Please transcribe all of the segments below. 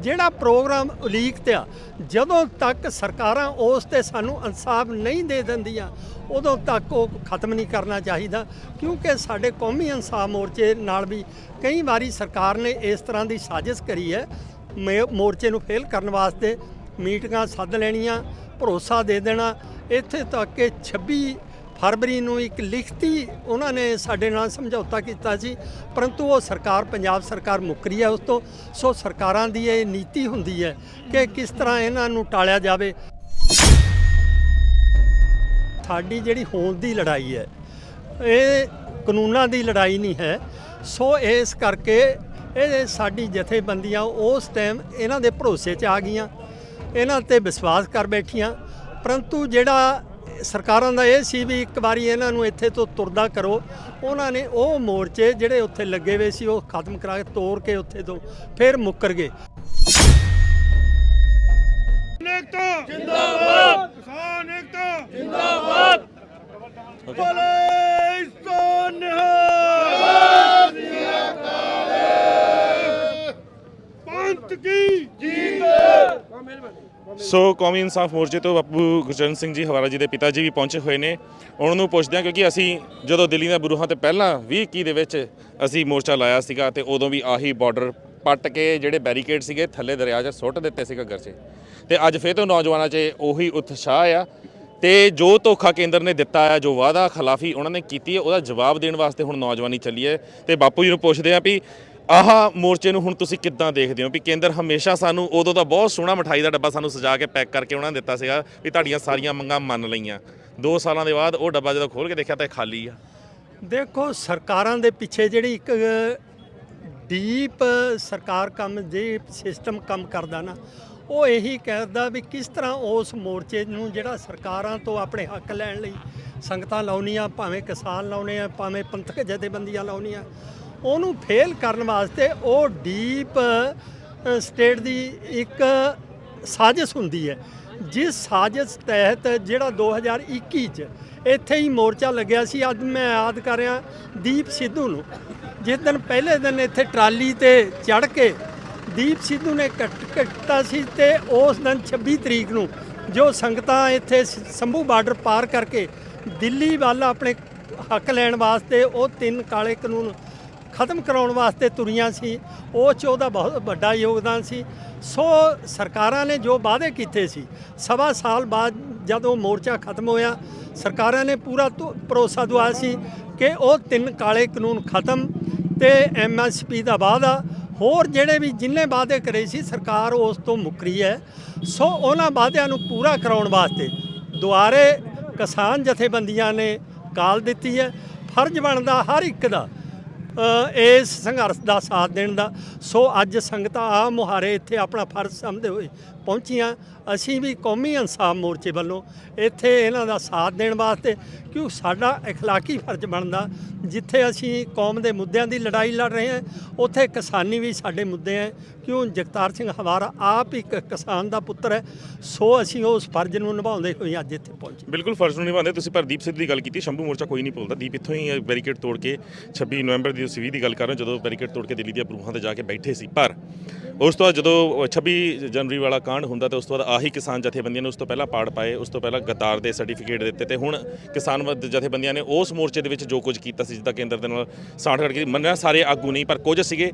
ਜਿਹੜਾ ਪ੍ਰੋਗਰਾਮ ਉਲੀਕ ਤੇ ਆ, ਜਦੋਂ ਤੱਕ ਸਰਕਾਰਾਂ ਉਸ ਤੇ ਸਾਨੂੰ ਇਨਸਾਫ ਨਹੀਂ ਦੇ ਦਿੰਦੀਆਂ, ਉਦੋਂ ਤੱਕ ਉਹ ਖਤਮ ਨਹੀਂ ਕਰਨਾ ਚਾਹੀਦਾ, ਕਿਉਂਕਿ ਸਾਡੇ ਕੌਮੀ ਇਨਸਾਫ ਮੋਰਚੇ ਨਾਲ ਵੀ ਕਈ ਵਾਰੀ ਸਰਕਾਰ ਨੇ ਇਸ ਤਰ੍ਹਾਂ ਦੀ ਸਾਜ਼ਿਸ਼ ਕਰੀ ਹੈ, ਮੇ- ਮੋਰਚੇ ਨੂੰ ਫੇਲ ਕਰਨ ਵਾਸਤੇ ਮੀਟਿੰਗਾਂ ਸੱਦ ਲੈਣੀਆਂ, ਭਰੋਸਾ ਦੇ ਦੇਣਾ, ਇੱਥੇ ਤੱਕ ਕਿ 26 ਫਰਵਰੀ ਨੂੰ ਇੱਕ ਲਿਖਤੀ ਉਹਨਾਂ ਨੇ ਸਾਡੇ ਨਾਲ ਸਮਝੌਤਾ ਕੀਤਾ ਸੀ, ਪਰੰਤੂ ਉਹ ਸਰਕਾਰ, ਪੰਜਾਬ ਸਰਕਾਰ ਮੁੱਕਰੀ ਹੈ ਉਸ ਤੋਂ, ਸੋ ਸਰਕਾਰਾਂ ਦੀ ਇਹ ਨੀਤੀ ਹੁੰਦੀ ਹੈ ਕਿ ਕਿਸ ਤਰ੍ਹਾਂ ਇਹਨਾਂ ਨੂੰ ਟਾਲਿਆ ਜਾਵੇ। ਸਾਡੀ ਜਿਹੜੀ ਹੋਂਦ ਦੀ ਲੜਾਈ ਹੈ, ਇਹ ਕਾਨੂੰਨਾਂ ਦੀ ਲੜਾਈ ਨਹੀਂ ਹੈ, ਸੋ ਇਸ ਕਰਕੇ ਇਹ ਸਾਡੀ ਜਥੇਬੰਦੀਆਂ ਉਸ ਟਾਈਮ ਇਹਨਾਂ ਦੇ ਭਰੋਸੇ 'ਚ ਆ ਗਈਆਂ, ਇਹਨਾਂ ਤੇ ਵਿਸ਼ਵਾਸ ਕਰ ਬੈਠੀਆਂ, ਪਰੰਤੂ ਜਿਹੜਾ ਸਰਕਾਰਾਂ ਦਾ ਇਹ ਸੀ ਵੀ ਇੱਕ ਵਾਰੀ ਇਹਨਾਂ ਨੂੰ ਇੱਥੇ ਤੋਂ ਤੁਰਦਾ ਕਰੋ। ਉਹਨਾਂ ਨੇ ਉਹ ਮੋਰਚੇ ਜਿਹੜੇ ਉੱਥੇ ਲੱਗੇ ਹੋਏ ਸੀ ਉਹ ਖਤਮ ਕਰਾ ਕੇ ਤੋੜ ਕੇ ਉੱਥੇ ਤੋਂ ਫਿਰ ਮੁੱਕਰ ਗਏ। ਏਕਤਾ ਜਿੰਦਾਬਾਦ। ਕਿਸਾਨ ਏਕਤਾ ਜਿੰਦਾਬਾਦ ਬੋਲੇ ਸੋਨਿਹਾਲ ਪੰਥ ਕੀ? ਸੋ ਕੌਮੀ ਇਨਸਾਫ ਮੋਰਚੇ ਤੋਂ ਬਾਪੂ ਗੁਰਚਰਨ ਸਿੰਘ ਜੀ ਹਵਾਰਾ ਜੀ ਦੇ ਪਿਤਾ ਜੀ ਵੀ ਪਹੁੰਚੇ ਹੋਏ ਨੇ। ਉਹਨਾਂ ਨੂੰ ਪੁੱਛਦੇ ਹਾਂ ਕਿਉਂਕਿ ਅਸੀਂ ਜਦੋਂ ਦਿੱਲੀ ਦੇ ਬਰੂਹਾਂ ਤੇ ਪਹਿਲਾਂ 2021 ਦੇ ਵਿੱਚ ਅਸੀਂ ਮੋਰਚਾ ਲਾਇਆ ਸੀਗਾ ਤੇ ਉਦੋਂ ਵੀ ਆਹੀ ਬਾਰਡਰ ਪੱਟ ਕੇ ਜਿਹੜੇ ਬੈਰੀਕੇਡ ਸੀਗੇ, ਥੱਲੇ ਦਰਿਆ 'ਚ ਸੁੱਟ ਦਿੱਤੇ ਸੀਗਾ ਘਰ 'ਚ। ਤੇ ਅੱਜ ਫੇਰ ਤੋਂ ਨੌਜਵਾਨਾਂ 'ਚ ਉਹੀ ਉਤਸ਼ਾਹ ਆ ਤੇ ਜੋ ਧੋਖਾ ਕੇਂਦਰ ਨੇ ਦਿੱਤਾ ਆ, ਜੋ ਵਾਅਦਾ ਖਿਲਾਫੀ ਉਹਨਾਂ ਨੇ ਕੀਤੀ ਹੈ ਉਹਦਾ ਜਵਾਬ ਦੇਣ ਵਾਸਤੇ ਹੁਣ ਨੌਜਵਾਨੀ ਚੱਲੀ ਹੈ। ਤੇ ਬਾਪੂ ਜੀ ਨੂੰ ਪੁੱਛਦੇ ਆ ਵੀ ਆਹ ਮੋਰਚੇ ਨੂੰ ਹੁਣ ਤੁਸੀਂ ਕਿੱਦਾਂ ਦੇਖਦੇ ਹੋ? ਵੀ ਕੇਂਦਰ ਹਮੇਸ਼ਾ ਸਾਨੂੰ ਉਦੋਂ ਤਾਂ ਬਹੁਤ ਸੋਹਣਾ ਮਠਾਈ ਦਾ ਡੱਬਾ ਸਾਨੂੰ ਸਜਾ ਕੇ ਪੈਕ ਕਰਕੇ ਉਹਨਾਂ ਨੇ ਦਿੱਤਾ ਸੀਗਾ ਵੀ ਤੁਹਾਡੀਆਂ ਸਾਰੀਆਂ ਮੰਗਾਂ ਮੰਨ ਲਈਆਂ। 2 ਸਾਲਾਂ ਦੇ ਬਾਅਦ ਉਹ ਡੱਬਾ ਜਦੋਂ ਖੋਲ ਕੇ ਦੇਖਿਆ ਤਾਂ ਇਹ ਖਾਲੀ ਆ। ਦੇਖੋ, ਸਰਕਾਰਾਂ ਦੇ ਪਿੱਛੇ ਜਿਹੜੀ ਇੱਕ ਡੀਪ ਸਰਕਾਰ ਕੰਮ, ਜੇ ਸਿਸਟਮ ਕੰਮ ਕਰਦਾ ਨਾ, ਉਹ ਇਹੀ ਕਹਿੰਦਾ ਵੀ ਕਿਸ ਤਰ੍ਹਾਂ ਉਸ ਮੋਰਚੇ ਨੂੰ ਜਿਹੜਾ ਸਰਕਾਰਾਂ ਤੋਂ ਆਪਣੇ ਹੱਕ ਲੈਣ ਲਈ ਸੰਗਤਾਂ ਲਾਉਣੀਆਂ, ਭਾਵੇਂ ਕਿਸਾਨ ਲਾਉਣੇ ਆ, ਭਾਵੇਂ ਪੰਥਕ ਜਥੇਬੰਦੀਆਂ ਲਾਉਣੀਆਂ ਉਹਨੂੰ ਫੇਲ ਕਰਨ ਵਾਸਤੇ ਉਹ ਡੀਪ ਸਟੇਟ ਦੀ ਇੱਕ ਸਾਜ਼ਿਸ਼ ਹੁੰਦੀ ਹੈ। ਜਿਸ ਸਾਜ਼ਿਸ਼ ਤਹਿਤ ਜਿਹੜਾ 2021 ਚ ਇੱਥੇ ਹੀ ਮੋਰਚਾ ਲੱਗਿਆ ਸੀ, ਅੱਜ ਮੈਂ ਯਾਦ ਕਰ ਰਿਹਾ ਦੀਪ ਸਿੱਧੂ ਨੂੰ। ਜਿਸ ਦਿਨ ਪਹਿਲੇ ਦਿਨ ਇੱਥੇ ਟਰਾਲੀ ਤੇ ਚੜ ਕੇ ਦੀਪ ਸਿੱਧੂ ਨੇ ਕੱਟ ਕੱਟਾ ਸੀ ਤੇ ਉਸ ਦਿਨ 26 ਤਰੀਕ ਨੂੰ ਜੋ ਸੰਗਤਾਂ ਇੱਥੇ ਸੰਭੂ ਬਾਰਡਰ ਪਾਰ ਕਰਕੇ ਦਿੱਲੀ ਵੱਲ ਆਪਣੇ ਹੱਕ ਲੈਣ ਵਾਸਤੇ ਉਹ ਤਿੰਨ ਕਾਲੇ ਕਾਨੂੰਨ ਖਤਮ ਕਰਾਉਣ ਵਾਸਤੇ ਤੁਰੀਆਂ ਸੀ, ਉਹ 'ਚ ਉਹਦਾ ਬਹੁਤ ਵੱਡਾ ਯੋਗਦਾਨ ਸੀ। ਸੋ ਸਰਕਾਰਾਂ ਨੇ ਜੋ ਵਾਅਦੇ ਕੀਤੇ ਸੀ, ਸਵਾ ਸਾਲ ਬਾਅਦ ਜਦੋਂ ਮੋਰਚਾ ਖਤਮ ਹੋਇਆ, ਸਰਕਾਰਾਂ ਨੇ ਪੂਰਾ ਤੁ- ਭਰੋਸਾ ਦਵਾਇਆ ਸੀ ਕਿ ਉਹ ਤਿੰਨ ਕਾਲੇ ਕਾਨੂੰਨ ਖਤਮ ਤੇ ਐਮਐਸਪੀ ਦਾ ਵਾਅਦਾ, ਹੋਰ ਜਿਹੜੇ ਵੀ ਜਿੰਨੇ ਵਾਅਦੇ ਕਰੇ ਸੀ, ਸਰਕਾਰ ਉਸ ਤੋਂ ਮੁੱਕਰੀ ਹੈ। ਸੋ ਉਹਨਾਂ ਵਾਅਦਿਆਂ ਨੂੰ ਪੂਰਾ ਕਰਾਉਣ ਵਾਸਤੇ ਦੁਆਰੇ ਕਿਸਾਨ ਜਥੇਬੰਦੀਆਂ ਨੇ ਕਾਲ ਦਿੱਤੀ ਹੈ। ਫਰਜ਼ ਬਣਦਾ ਹਰ ਇੱਕ ਦਾ ਇਸ ਸੰਘਰਸ਼ ਦਾ ਸਾਥ ਦੇਣ ਦਾ। ਸੋ ਅੱਜ ਸੰਗਤਾਂ ਆ ਮੁਹਾਰੇ ਇੱਥੇ ਆਪਣਾ ਫਰਜ਼ ਸਮਝਦੇ ਹੋਏ ਪਹੁੰਚੀਆਂ ਅਸੀਂ ਵੀ ਕੌਮੀ ਇਨਸਾਫ ਮੋਰਚੇ ਵੱਲੋਂ ਇੱਥੇ ਇਹਨਾਂ ਦਾ ਸਾਥ ਦੇਣ ਵਾਸਤੇ ਕਿਉਂ ਸਾਡਾ اخلاقی ਫਰਜ਼ ਬਣਦਾ ਜਿੱਥੇ ਅਸੀਂ ਕੌਮ ਦੇ ਮੁੱਦਿਆਂ ਦੀ ਲੜਾਈ ਲੜ ਰਹੇ ਹਾਂ ਉੱਥੇ ਕਿਸਾਨੀ ਵੀ ਸਾਡੇ ਮੁੱਦੇ ਹੈ ਕਿਉਂ ਜਗਤਾਰ ਸਿੰਘ ਹਵਾਰਾ ਆਪ ਇੱਕ ਕਿਸਾਨ ਦਾ ਪੁੱਤਰ ਹੈ ਸੋ ਅਸੀਂ ਉਸ ਫਰਜ਼ ਨੂੰ ਨਿਭਾਉਂਦੇ ਹੋਏ ਅੱਜ ਇੱਥੇ ਪਹੁੰਚੇ ਬਿਲਕੁਲ ਫਰਜ਼ ਨੂੰ ਨਿਭਾਉਂਦੇ ਤੁਸੀਂ ਪਰ ਦੀਪ ਸਿੱਧੂ ਦੀ ਗੱਲ ਕੀਤੀ ਸ਼ੰਭੂ ਮੋਰਚਾ ਕੋਈ ਨਹੀਂ ਭੁੱਲਦਾ ਦੀਪ ਇੱਥੋਂ ਹੀ ਬੈਰੀਕੇਡ ਤੋੜ ਕੇ 26 ਨਵੰਬਰ ਦੀ ਤੁਸੀਂ 20 ਦੀ ਗੱਲ ਕਰ ਰਹੇ ਹੋ ਜਦੋਂ ਬੈਰੀਕੇਡ ਤੋੜ ਕੇ ਦਿੱਲੀ ਦੀਆਂ ਬਰੂਹਾਂ ਤੇ ਜਾ ਕੇ ਬੈਠੇ ਸੀ ਪਰ ਉਸ ਤੋਂ ਬਾਅਦ ਜਦੋਂ 26 ਜਨਵਰੀ ਵਾਲਾ ਕਾਂਡ ਹੁੰਦਾ ਤੇ ਉਸ ਤੋਂ ਬਾਅਦ ਆਹੀ ਕਿਸਾਨ ਜਥੇਬੰਦੀਆਂ ਨੇ ਉਸ ਤੋਂ ਪਹਿਲਾਂ ਪਾੜ ਪਾਏ, ਉਸ ਤੋਂ ਪਹਿਲਾਂ ਗਤਾਰ ਦੇ ਸਰਟੀਫਿਕੇਟ ਦਿੱਤੇ ਤੇ ਹੁਣ ਕਿਸਾਨ ਵ- ਜਥੇਬੰਦੀਆਂ ਨੇ ਉਸ ਮੋਰਚੇ ਦੇ ਵਿੱਚ ਜੋ ਕੁਝ ਕੀਤਾ ਸੀ, ਜਿੱਦਾਂ ਕੇਂਦਰ ਦੇ ਨਾਲ ਸਾਂਠ ਕਰਕੇ ਮੰਨਿਆ ਸਾਰੇ ਆਗੂ ਨਹੀਂ, ਪਰ ਕੁਝ ਸੀਗੇ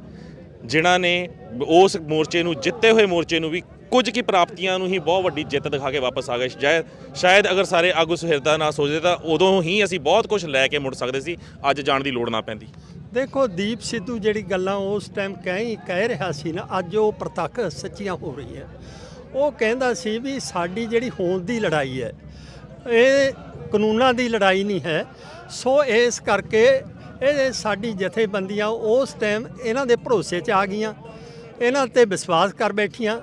ਜਿਨ੍ਹਾਂ ਨੇ ਉਸ ਮੋਰਚੇ ਨੂੰ, ਜਿੱਤੇ ਹੋਏ ਮੋਰਚੇ ਨੂੰ ਵੀ ਕੁਝ ਕੀ ਪ੍ਰਾਪਤੀਆਂ ਨੂੰ ਹੀ ਬਹੁਤ ਵੱਡੀ ਜਿੱਤ ਦਿਖਾ ਕੇ ਵਾਪਸ ਆ ਗਏ। ਸ਼ਾਇਦ ਸ਼ਾਇਦ ਅਗਰ ਸਾਰੇ ਆਗੂ ਸੁਹਿਰਦਾ ਨਾ ਸੋਚਦੇ ਤਾਂ ਉਦੋਂ ਹੀ ਅਸੀਂ ਬਹੁਤ ਕੁਝ ਲੈ ਕੇ ਮੁੜ ਸਕਦੇ ਸੀ। ਅੱਜ ਜਾਣ ਦੀ ਲੋੜ ਨਾ ਪੈਂਦੀ। ਦੇਖੋ, ਦੀਪ ਸਿੱਧੂ ਜਿਹੜੀ ਗੱਲਾਂ ਉਸ ਟਾਈਮ ਕਹਿ ਕਹਿ ਰਿਹਾ ਸੀ ਨਾ, ਅੱਜ ਉਹ ਪ੍ਰਤੱਖ ਸੱਚੀਆਂ ਹੋ ਰਹੀਆਂ ਉਹ ਕਹਿੰਦਾ ਸੀ ਵੀ ਸਾਡੀ ਜਿਹੜੀ ਹੋਂਦ ਦੀ ਲੜਾਈ ਹੈ, ਇਹ ਕਾਨੂੰਨਾਂ ਦੀ ਲੜਾਈ ਨਹੀਂ ਹੈ। ਸੋ ਇਸ ਕਰਕੇ ਇਹ ਸਾਡੀ ਜਥੇਬੰਦੀਆਂ ਉਸ ਟਾਈਮ ਇਹਨਾਂ ਦੇ ਭਰੋਸੇ 'ਚ ਆ ਗਈਆਂ, ਇਹਨਾਂ ਤੇ ਵਿਸ਼ਵਾਸ ਕਰ ਬੈਠੀਆਂ।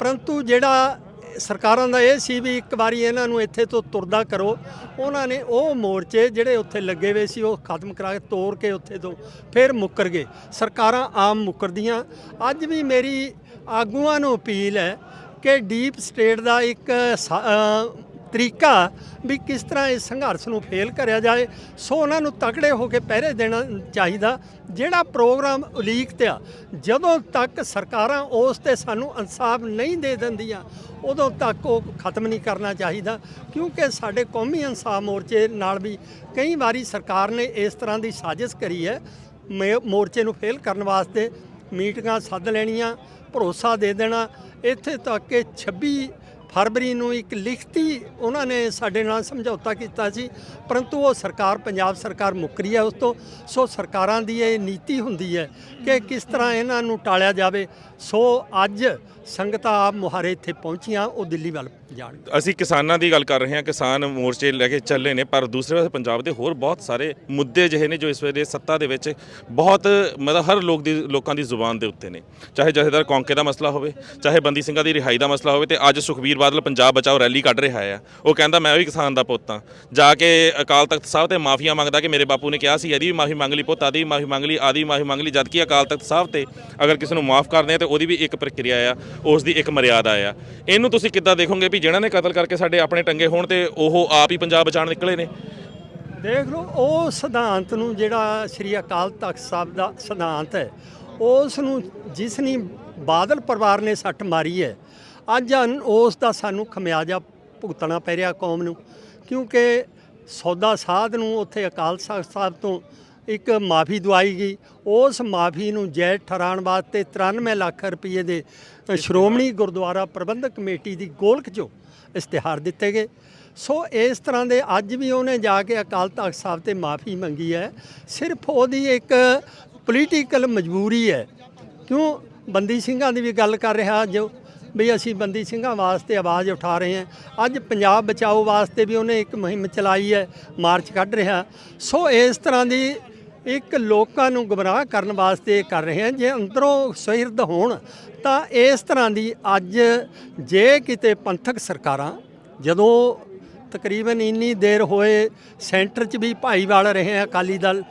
ਪਰੰਤੂ ਜਿਹੜਾ ਸਰਕਾਰਾਂ ਦਾ ਇਹ ਸੀ ਵੀ ਇੱਕ ਵਾਰੀ ਇਹਨਾਂ ਨੂੰ ਇੱਥੇ ਤੋਂ ਤੁਰਦਾ ਕਰੋ। ਉਹਨਾਂ ਨੇ ਉਹ ਮੋਰਚੇ ਜਿਹੜੇ ਉੱਥੇ ਲੱਗੇ ਹੋਏ ਸੀ, ਉਹ ਖਤਮ ਕਰਾ ਕੇ ਤੋੜ ਕੇ ਉੱਥੇ ਤੋਂ ਫਿਰ ਮੁੱਕਰ ਗਏ। ਸਰਕਾਰਾਂ ਆਮ ਮੁੱਕਰਦੀਆਂ। ਅੱਜ ਵੀ ਮੇਰੀ ਆਗੂਆਂ ਨੂੰ ਅਪੀਲ ਹੈ ਕਿ ਡੀਪ ਸਟੇਟ ਦਾ ਇੱਕ ਸਾ- ਤਰੀਕਾ ਵੀ ਕਿਸ ਤਰ੍ਹਾਂ ਇਸ ਸੰਘਰਸ਼ ਨੂੰ ਫੇਲ ਕਰਿਆ ਜਾਏ, ਸੋ ਉਹਨਾਂ ਨੂੰ ਤਕੜੇ ਹੋ ਕੇ ਪਹਿਰੇ ਦੇਣਾ ਚਾਹੀਦਾ, ਜਿਹੜਾ ਪ੍ਰੋਗਰਾਮ ਉਲੀਕ ਤੇ ਆ ਜਦੋਂ ਤੱਕ ਸਰਕਾਰਾਂ ਉਸ ਤੇ ਸਾਨੂੰ ਇਨਸਾਫ ਨਹੀਂ ਦੇ ਦਿੰਦੀਆਂ, ਉਦੋਂ ਤੱਕ ਉਹ ਖਤਮ ਨਹੀਂ ਕਰਨਾ ਚਾਹੀਦਾ, ਕਿਉਂਕਿ ਸਾਡੇ ਕੌਮੀ ਇਨਸਾਫ ਮੋਰਚੇ ਨਾਲ ਵੀ ਕਈ ਵਾਰੀ ਸਰਕਾਰ ਨੇ ਇਸ ਤਰ੍ਹਾਂ ਦੀ ਸਾਜ਼ਿਸ਼ ਕਰੀ ਹੈ, ਮੇ- ਮੋਰਚੇ ਨੂੰ ਫੇਲ ਕਰਨ ਵਾਸਤੇ ਮੀਟਿੰਗਾਂ ਸੱਦ ਲੈਣੀਆਂ, ਭਰੋਸਾ ਦੇ ਦੇਣਾ, ਇੱਥੇ ਤੱਕ ਕਿ 26 ਫਰਵਰੀ ਨੂੰ ਇੱਕ ਲਿਖਤੀ ਉਹਨਾਂ ਨੇ ਸਾਡੇ ਨਾਲ ਸਮਝੌਤਾ ਕੀਤਾ ਸੀ, ਪਰੰਤੂ ਉਹ ਸਰਕਾਰ, ਪੰਜਾਬ ਸਰਕਾਰ ਮੁੱਕਰੀ ਹੈ ਉਸ ਤੋਂ, ਸੋ ਸਰਕਾਰਾਂ ਦੀ ਇਹ ਨੀਤੀ ਹੁੰਦੀ ਹੈ ਕਿ ਕਿਸ ਤਰ੍ਹਾਂ ਇਹਨਾਂ ਨੂੰ ਟਾਲਿਆ ਜਾਵੇ। ਸੋ ਅੱਜ ਸੰਗਤਾਂ ਆਪ ਮੁਹਾਰੇ ਇੱਥੇ ਪਹੁੰਚੀਆਂ, ਉਹ ਦਿੱਲੀ ਵੱਲ ਜਾਣ। ਅਸੀਂ ਕਿਸਾਨਾਂ ਦੀ ਗੱਲ ਕਰ ਰਹੇ ਹਾਂ, ਕਿਸਾਨ ਮੋਰਚੇ ਲੈ ਕੇ ਚੱਲੇ ਨੇ, ਪਰ ਦੂਸਰੇ ਪਾਸੇ ਪੰਜਾਬ ਦੇ ਹੋਰ ਬਹੁਤ ਸਾਰੇ ਮੁੱਦੇ ਜਿਹੇ ਨੇ ਜੋ ਇਸ ਵੇਲੇ ਸੱਤਾ ਦੇ ਵਿੱਚ ਬਹੁਤ, ਮਤਲਬ ਹਰ ਲੋਕ ਦੀ, ਲੋਕਾਂ ਦੀ ਜ਼ੁਬਾਨ ਦੇ ਉੱਤੇ ਨੇ। ਚਾਹੇ ਜਥੇਦਾਰ ਕੌਂਕੇ ਦਾ ਮਸਲਾ ਹੋਵੇ, ਚਾਹੇ ਬੰਦੀ ਸਿੰਘਾਂ ਦੀ ਰਿਹਾਈ ਦਾ ਮਸਲਾ ਹੋਵੇ, ਤੇ ਅੱਜ ਸੁਖਬੀਰ ਬਾਦਲ ਪੰਜਾਬ ਬਚਾਓ ਰੈਲੀ ਕੱਢ ਰਿਹਾ ਆ। ਉਹ ਕਹਿੰਦਾ, ਮੈਂ ਵੀ ਕਿਸਾਨ ਦਾ ਪੁੱਤ ਹਾਂ। ਜਾ ਕੇ ਅਕਾਲ ਤਖਤ ਸਾਹਿਬ ਤੇ ਮਾਫੀਆਂ ਮੰਗਦਾ ਕਿ ਮੇਰੇ ਬਾਪੂ ਨੇ ਕਿਹਾ ਸੀ, ਇਹਦੀ ਵੀ ਮਾਫੀ ਮੰਗ ਲਈ ਪੁੱਤ, ਆਦੀ ਵੀ ਮਾਫੀ ਮੰਗ ਲਈ, ਆਦੀ ਵੀ ਮਾਫੀ ਮੰਗ ਲਈ। ਜਦਕਿ ਅਕਾਲ ਤਖਤ ਸਾਹਿਬ ਤੇ ਅਗਰ ਕਿਸੇ ਨੂੰ ਮਾਫ ਕਰਦੇ ਆ, ਤੇ ਉਹਦੀ ਵੀ ਇੱਕ ਪ੍ਰਕਿਰਿਆ ਆ ਉਸ ਦੀ ਇੱਕ ਮਰਿਆਦਾ ਆ। ਇਹਨੂੰ ਤੁਸੀਂ ਕਿੱਦਾਂ ਦੇਖੋਗੇ ਵੀ ਜਿਹਨਾਂ ਨੇ ਕਤਲ ਕਰਕੇ ਸਾਡੇ ਆਪਣੇ ਟੰਗੇ ਹੋਣ ਤੇ ਉਹ ਆਪ ਹੀ ਪੰਜਾਬ ਬਚਾਉਣ ਨਿਕਲੇ ਨੇ? ਦੇਖ ਲਓ, ਉਹ ਸਿਧਾਂਤ ਨੂੰ ਜਿਹੜਾ ਸ੍ਰੀ ਅਕਾਲ ਤਖਤ ਸਾਹਿਬ ਦਾ ਸਿਧਾਂਤ ਹੈ ਉਸ ਨੂੰ ਜਿਸ ਨੇ ਬਾਦਲ ਪਰਿਵਾਰ ਨੇ ਸੱਟ ਮਾਰੀ ਹੈ, ਅੱਜ ਅਨ- ਉਸ ਦਾ ਸਾਨੂੰ ਖਮਿਆਜਾ ਭੁਗਤਣਾ ਪੈ ਰਿਹਾ ਕੌਮ ਨੂੰ, ਕਿਉਂਕਿ ਸੌਦਾ ਸਾਧ ਨੂੰ ਉੱਥੇ ਅਕਾਲ ਤਖਤ ਸਾਹਿਬ ਤੋਂ ਇੱਕ ਮਾਫੀ ਦਵਾਈ ਗਈ। ਉਸ ਮਾਫੀ ਨੂੰ ਜੈਦ ਠਹਿਰਾਉਣ ਵਾਸਤੇ 93 ਲੱਖ ਰੁਪਏ ਦੇ ਸ਼੍ਰੋਮਣੀ ਗੁਰਦੁਆਰਾ ਪ੍ਰਬੰਧਕ ਕਮੇਟੀ ਦੀ ਗੋਲਕ 'ਚੋਂ ਇਸ਼ਤਿਹਾਰ ਦਿੱਤੇ ਗਏ। ਸੋ ਇਸ ਤਰ੍ਹਾਂ ਦੇ ਅੱਜ ਵੀ ਉਹਨੇ ਜਾ ਕੇ ਅਕਾਲ ਤਖਤ ਸਾਹਿਬ ਤੇ ਮਾਫੀ ਮੰਗੀ ਹੈ। ਸਿਰਫ ਉਹਦੀ ਇੱਕ ਪੋਲੀਟੀਕਲ ਮਜਬੂਰੀ ਹੈ। ਕਿਉਂ? ਬੰਦੀ ਸਿੰਘਾਂ ਦੀ ਵੀ ਗੱਲ ਕਰ ਰਿਹਾ ਜੋ ਵੀ ਅਸੀਂ ਬੰਦੀ ਸਿੰਘਾਂ ਵਾਸਤੇ ਆਵਾਜ਼ ਉਠਾ ਰਹੇ ਹਾਂ। ਅੱਜ ਪੰਜਾਬ ਬਚਾਓ ਵਾਸਤੇ ਵੀ ਉਹਨੇ ਇੱਕ ਮੁਹਿੰਮ ਚਲਾਈ ਹੈ। ਮਾਰਚ ਕੱਢ ਰਿਹਾ। ਸੋ ਇਸ ਤਰ੍ਹਾਂ ਦੀ ਇੱਕ ਲੋਕਾਂ ਨੂੰ ਗੁੰਮਰਾਹ ਕਰਨ ਵਾਸਤੇ ਕਰ ਰਹੇ ਹਨ ਜੇ ਅੰਦਰੋਂ ਸੁਹਿਰਦ ਹੋਣ, ਤਾਂ ਇਸ ਤਰ੍ਹਾਂ ਦੀ ਅੱਜ ਜੇ ਕਿਤੇ ਪੰਥਕ ਸਰਕਾਰਾਂ ਜਦੋਂ ਤਕਰੀਬਨ ਇੰਨੀ ਦੇਰ ਹੋਏ ਸੈਂਟਰ 'ਚ ਵੀ ਭਾਈਵਾਲ ਰਹੇ ਆ ਅਕਾਲੀ ਦਲ,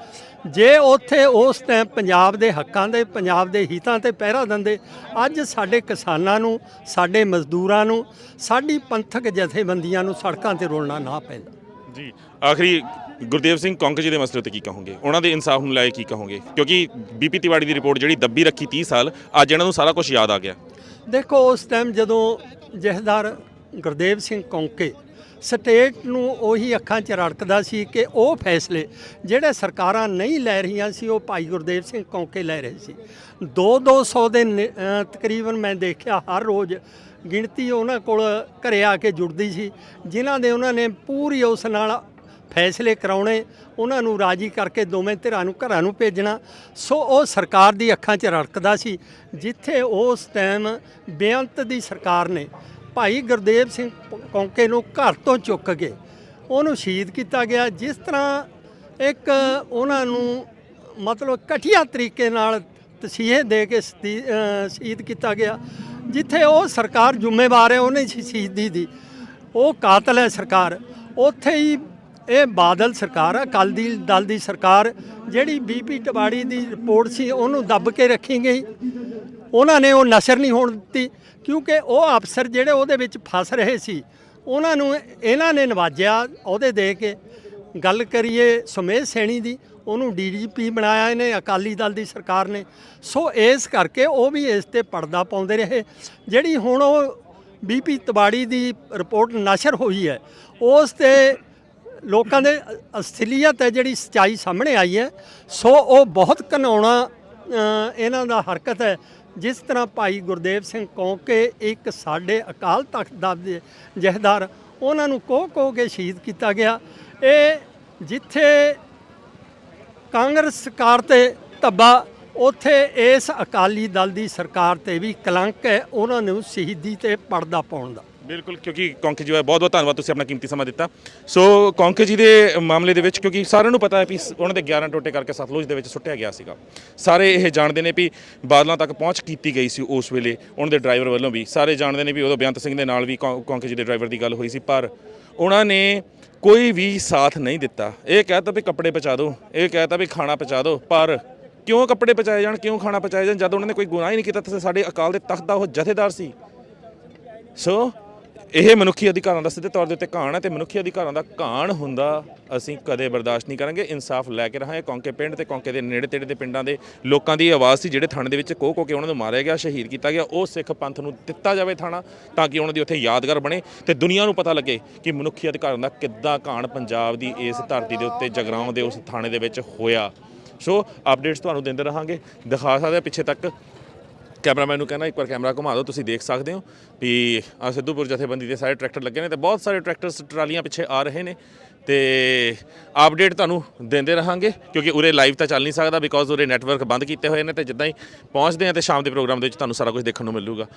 ਜੇ ਉੱਥੇ ਉਸ ਟਾਈਮ ਪੰਜਾਬ ਦੇ ਹੱਕਾਂ ਦੇ, ਪੰਜਾਬ ਦੇ ਹਿੱਤਾਂ ਤੇ ਪਹਿਰਾ ਦਿੰਦੇ, ਅੱਜ ਸਾਡੇ ਕਿਸਾਨਾਂ ਨੂੰ, ਸਾਡੇ ਮਜ਼ਦੂਰਾਂ ਨੂੰ, ਸਾਡੀ ਪੰਥਕ ਜਥੇਬੰਦੀਆਂ ਨੂੰ ਸੜਕਾਂ ਤੇ ਰੋਲਣਾ ਨਾ ਪੈਂਦਾ। ਜੀ, ਆਖਰੀ ਗੁਰਦੇਵ ਸਿੰਘ ਕੌਂਕ ਜੀ ਦੇ ਮਸਲੇ 'ਤੇ ਕੀ ਕਹੋਗੇ? ਉਹਨਾਂ ਦੇ ਇਨਸਾਫ ਨੂੰ ਲੈ ਕੇ ਕੀ ਕਹੋਗੇ? ਕਿਉਂਕਿ ਬੀਪੀ ਤਿਵਾੜੀ ਦੀ ਰਿਪੋਰਟ ਜਿਹੜੀ ਦੱਬੀ ਰੱਖੀ 30 ਸਾਲ, ਅੱਜ ਇਹਨਾਂ ਨੂੰ ਸਾਰਾ ਕੁਝ ਯਾਦ ਆ ਗਿਆ। ਦੇਖੋ, ਉਸ ਟਾਈਮ ਜਦੋਂ ਜਥੇਦਾਰ ਗੁਰਦੇਵ ਸਿੰਘ ਕੌਂਕੇ ਸਟੇਟ ਨੂੰ ਉਹੀ ਅੱਖਾਂ 'ਚ ਰੜਕਦਾ ਸੀ ਕਿ ਉਹ ਫੈਸਲੇ ਜਿਹੜੇ ਸਰਕਾਰਾਂ ਨਹੀਂ ਲੈ ਰਹੀਆਂ ਸੀ, ਉਹ ਭਾਈ ਗੁਰਦੇਵ ਸਿੰਘ ਕੌਂਕੇ ਲੈ ਰਹੇ ਸੀ। 2-200 ਦੇ ਤਕਰੀਬਨ ਮੈਂ ਦੇਖਿਆ ਹਰ ਰੋਜ਼ ਗਿਣਤੀ ਉਹਨਾਂ ਕੋਲ ਘਰੇ ਆ ਕੇ ਜੁੜਦੀ ਸੀ, ਜਿਨ੍ਹਾਂ ਦੇ ਉਹਨਾਂ ਨੇ ਪੂਰੀ ਉਸ ਨਾਲ ਫੈਸਲੇ ਕਰਾਉਣੇ, ਉਹਨਾਂ ਨੂੰ ਰਾਜੀ ਕਰਕੇ ਦੋਵੇਂ ਧਿਰਾਂ ਨੂੰ ਘਰਾਂ ਨੂੰ ਭੇਜਣਾ। ਸੋ ਉਹ ਸਰਕਾਰ ਦੀ ਅੱਖਾਂ 'ਚ ਰੜਕਦਾ ਸੀ, ਜਿੱਥੇ ਉਸ ਟਾਈਮ ਬੇਅੰਤ ਦੀ ਸਰਕਾਰ ਨੇ ਭਾਈ ਗੁਰਦੇਵ ਸਿੰਘ ਕੌਂਕੇ ਨੂੰ ਘਰ ਤੋਂ ਚੁੱਕ ਕੇ ਉਹਨੂੰ ਸ਼ਹੀਦ ਕੀਤਾ ਗਿਆ, ਜਿਸ ਤਰ੍ਹਾਂ ਇੱਕ ਉਹਨਾਂ ਨੂੰ ਮਤਲਬ ਘਟੀਆ ਤਰੀਕੇ ਨਾਲ ਤਸੀਹੇ ਦੇ ਕੇ ਸਤੀ- ਸ਼ਹੀਦ ਕੀਤਾ ਗਿਆ, ਜਿੱਥੇ ਉਹ ਸਰਕਾਰ ਜ਼ਿੰਮੇਵਾਰ ਹੈ, ਉਹਨੇ ਸ਼ੀ- ਸ਼ਹੀਦੀ ਦੀ। ਉਹ ਕਾਤਲ ਹੈ ਸਰਕਾਰ। ਉੱਥੇ ਹੀ ਇਹ ਬਾਦਲ ਸਰਕਾਰ ਆ ਕੱਲ ਦੀ ਦਲ ਦੀ ਸਰਕਾਰ, ਜਿਹੜੀ ਬੀਪੀ ਟਵਾੜੀ ਦੀ ਰਿਪੋਰਟ ਸੀ, ਉਹਨੂੰ ਦੱਬ ਕੇ ਰੱਖੀ ਗਈ। ਉਹਨਾਂ ਨੇ ਉਹ ਨਸ਼ਰ ਨਹੀਂ ਹੋਣ ਦਿੱਤੀ, ਕਿਉਂਕਿ ਉਹ ਅਫਸਰ ਜਿਹੜੇ ਉਹਦੇ ਵਿੱਚ ਫਸ ਰਹੇ ਸੀ, ਉਹਨਾਂ ਨੂੰ ਇਹਨਾਂ ਨੇ ਨਵਾਜਿਆ ਉਹਦੇ ਦੇ ਕੇ। ਗੱਲ ਕਰੀਏ ਸੁਮੇਧ ਸੈਣੀ ਦੀ, ਉਹਨੂੰ ਡੀਜੀਪੀ ਬਣਾਇਆ ਇਹਨੇ, ਅਕਾਲੀ ਦਲ ਦੀ ਸਰਕਾਰ ਨੇ। ਸੋ ਇਸ ਕਰਕੇ ਉਹ ਵੀ ਇਸ ਤੇ ਪਰਦਾ ਪਾਉਂਦੇ ਰਹੇ। ਜਿਹੜੀ ਹੁਣ ਉਹ ਬੀਪੀ ਤਬਾੜੀ ਦੀ ਰਿਪੋਰਟ ਨਸ਼ਰ ਹੋਈ ਹੈ, ਉਸ ਤੇ ਲੋਕਾਂ ਦੇ ਅਸਲੀਅਤ ਹੈ ਜਿਹੜੀ ਸਚਾਈ ਸਾਹਮਣੇ ਆਈ ਹੈ। ਸੋ ਉਹ ਬਹੁਤ ਘਨਾਉਣਾ ਇਹਨਾਂ ਦਾ ਹਰਕਤ ਹੈ। ਜਿਸ ਤਰ੍ਹਾਂ ਭਾਈ ਗੁਰਦੇਵ ਸਿੰਘ ਕੌਂਕੇ ਇੱਕ ਸਾਡੇ ਅਕਾਲ ਤਖਤ ਦਾ ਦੇ ਜਹਦਾਰ, ਉਹਨਾਂ ਨੂੰ ਕੋਹ ਕੋਹ ਕੇ ਸ਼ਹੀਦ ਕੀਤਾ ਗਿਆ। ਇਹ ਜਿੱਥੇ ਕਾਂਗਰਸ ਸਰਕਾਰ ਤੇ ਧੱਬਾ, ਉੱਥੇ ਇਸ ਅਕਾਲੀ ਦਲ ਦੀ ਸਰਕਾਰ ਤੇ ਵੀ ਕਲੰਕ ਹੈ, ਉਹਨਾਂ ਨੂੰ ਸ਼ਹੀਦੀ ਤੇ ਪਰਦਾ ਪਾਉਣ ਦਾ। ਬਿਲਕੁਲ, ਕਿਉਂਕਿ ਕੌਂਕੇ ਜੀ ਦਾ ਬਹੁਤ ਬਹੁਤ ਧੰਨਵਾਦ, ਤੁਸੀਂ ਆਪਣਾ ਕੀਮਤੀ ਸਮਾਂ ਦਿੱਤਾ। ਸੋ ਕੌਂਕੇ ਜੀ ਦੇ ਮਾਮਲੇ ਦੇ ਵਿੱਚ, ਕਿਉਂਕਿ ਸਾਰਿਆਂ ਨੂੰ ਪਤਾ ਹੈ ਵੀ ਉਹਨਾਂ ਦੇ 11 ਟੋਟੇ ਕਰਕੇ ਸਤਲੁਜ ਦੇ ਵਿੱਚ ਸੁੱਟਿਆ ਗਿਆ ਸੀਗਾ। ਸਾਰੇ ਇਹ ਜਾਣਦੇ ਨੇ ਵੀ ਬਾਦਲਾਂ ਤੱਕ ਪਹੁੰਚ ਕੀਤੀ ਗਈ ਸੀ ਉਸ ਵੇਲੇ, ਉਹਨਾਂ ਦੇ ਡਰਾਈਵਰ ਵੱਲੋਂ ਵੀ। ਸਾਰੇ ਜਾਣਦੇ ਨੇ ਵੀ ਉਦੋਂ ਬੇਅੰਤ ਸਿੰਘ ਦੇ ਨਾਲ ਵੀ ਕੌਂ- ਕੌਂਕੇ ਜੀ ਦੇ ਡਰਾਈਵਰ ਦੀ ਗੱਲ ਹੋਈ ਸੀ, ਪਰ ਉਹਨਾਂ ਨੇ ਕੋਈ ਵੀ ਸਾਥ ਨਹੀਂ ਦਿੱਤਾ। ਇਹ ਕਹਿਤਾ ਵੀ ਕੱਪੜੇ ਪਹੁੰਚਾ ਦਿਓ ਇਹ ਕਹਿਤਾ ਵੀ ਖਾਣਾ ਪਹੁੰਚਾ ਦਿਓ ਪਰ ਕਿਉਂ ਕੱਪੜੇ ਪਹੁੰਚਾਏ ਜਾਣ, ਕਿਉਂ ਖਾਣਾ ਪਹੁੰਚਾਇਆ ਜਾਣ, ਜਦ ਉਹਨਾਂ ਨੇ ਕੋਈ ਗੁਨਾਹ ਹੀ ਨਹੀਂ ਕੀਤਾ, ਤਾਂ ਸਾਡੇ ਅਕਾਲ ਦੇ ਤਖਤ ਦਾ ਉਹ ਜਥੇਦਾਰ ਸੀ। ਸੋ ਇਹ ਮਨੁੱਖੀ ਅਧਿਕਾਰਾਂ ਦਾ ਸਿੱਧੇ ਤੌਰ ਦੇ ਉੱਤੇ ਘਾਣ ਹੈ ਤੇ ਮਨੁੱਖੀ ਅਧਿਕਾਰਾਂ ਦਾ ਘਾਣ ਹੁੰਦਾ ਅਸੀਂ ਕਦੇ ਬਰਦਾਸ਼ਤ ਨਹੀਂ ਕਰਾਂਗੇ। ਇਨਸਾਫ ਲੈ ਕੇ ਰਹਾਂਗੇ ਕੌਂਕੇ ਪਿੰਡ ਤੇ ਕੌਂਕੇ ਦੇ ਨੇੜੇ ਤੇੜੇ ਦੇ ਪਿੰਡਾਂ ਦੇ ਲੋਕਾਂ ਦੀ ਆਵਾਜ਼ ਸੀ ਜਿਹੜੇ ਥਾਣੇ ਦੇ ਵਿੱਚ ਕੋਹ ਕੋ ਕੇ ਉਹਨਾਂ ਨੂੰ ਮਾਰਿਆ ਗਿਆ, ਸ਼ਹੀਦ ਕੀਤਾ ਗਿਆ। ਉਹ ਸਿੱਖ ਪੰਥ ਨੂੰ ਦਿੱਤਾ ਜਾਵੇ ਥਾਣਾ ਤਾਂ ਕਿ ਉਹਨਾਂ ਦੀ ਉੱਥੇ ਯਾਦਗਾਰ ਬਣੇ ਤੇ ਦੁਨੀਆ ਨੂੰ ਪਤਾ ਲੱਗੇ ਕਿ ਮਨੁੱਖੀ ਅਧਿਕਾਰਾਂ ਦਾ ਕਿੱਦਾਂ ਘਾਣ ਪੰਜਾਬ ਦੀ ਇਸ ਧਰਤੀ ਦੇ ਉੱਤੇ ਜਗਰਾਉਂ ਦੇ ਉਸ ਥਾਣੇ ਦੇ ਵਿੱਚ ਹੋਇਆ। ਸੋ ਅਪਡੇਟਸ ਤੁਹਾਨੂੰ ਦਿੰਦੇ ਰਹਾਂਗੇ। ਦਿਖਾ ਸਕਦੇ ਪਿੱਛੇ ਤੱਕ ਕੈਮਰਾਮੈਨ ਨੂੰ ਕਹਿੰਦਾ ਇੱਕ ਵਾਰ ਕੈਮਰਾ ਘੁਮਾ ਦਿਓ, ਤੁਸੀਂ ਦੇਖ ਸਕਦੇ ਹੋ ਵੀ ਆ ਸਿੱਧੂਪੁਰ ਜਥੇਬੰਦੀ ਦੇ ਸਾਰੇ ਟਰੈਕਟਰ ਲੱਗੇ ਨੇ ਤੇ ਬਹੁਤ ਸਾਰੇ ਟਰੈਕਟਰਸ, ਟਰਾਲੀਆਂ ਪਿੱਛੇ ਆ ਰਹੇ ਨੇ ਤੇ ਅਪਡੇਟ ਤੁਹਾਨੂੰ ਦਿੰਦੇ ਰਹਾਂਗੇ ਕਿਉਂਕਿ ਉਰੇ ਲਾਈਵ ਤਾਂ ਚੱਲ ਨਹੀਂ ਸਕਦਾ ਬਿਕੋਜ਼ ਉਰੇ ਨੈਟਵਰਕ ਬੰਦ ਕੀਤੇ ਹੋਏ ਨੇ ਤੇ ਜਿੱਦਾਂ ਹੀ ਪਹੁੰਚਦੇ ਆ ਤੇ ਸ਼ਾਮ ਦੇ ਪ੍ਰੋਗਰਾਮ ਦੇ ਵਿੱਚ ਤੁਹਾਨੂੰ ਸਾਰਾ ਕੁਝ ਦੇਖਣ ਨੂੰ ਮਿਲੂਗਾ।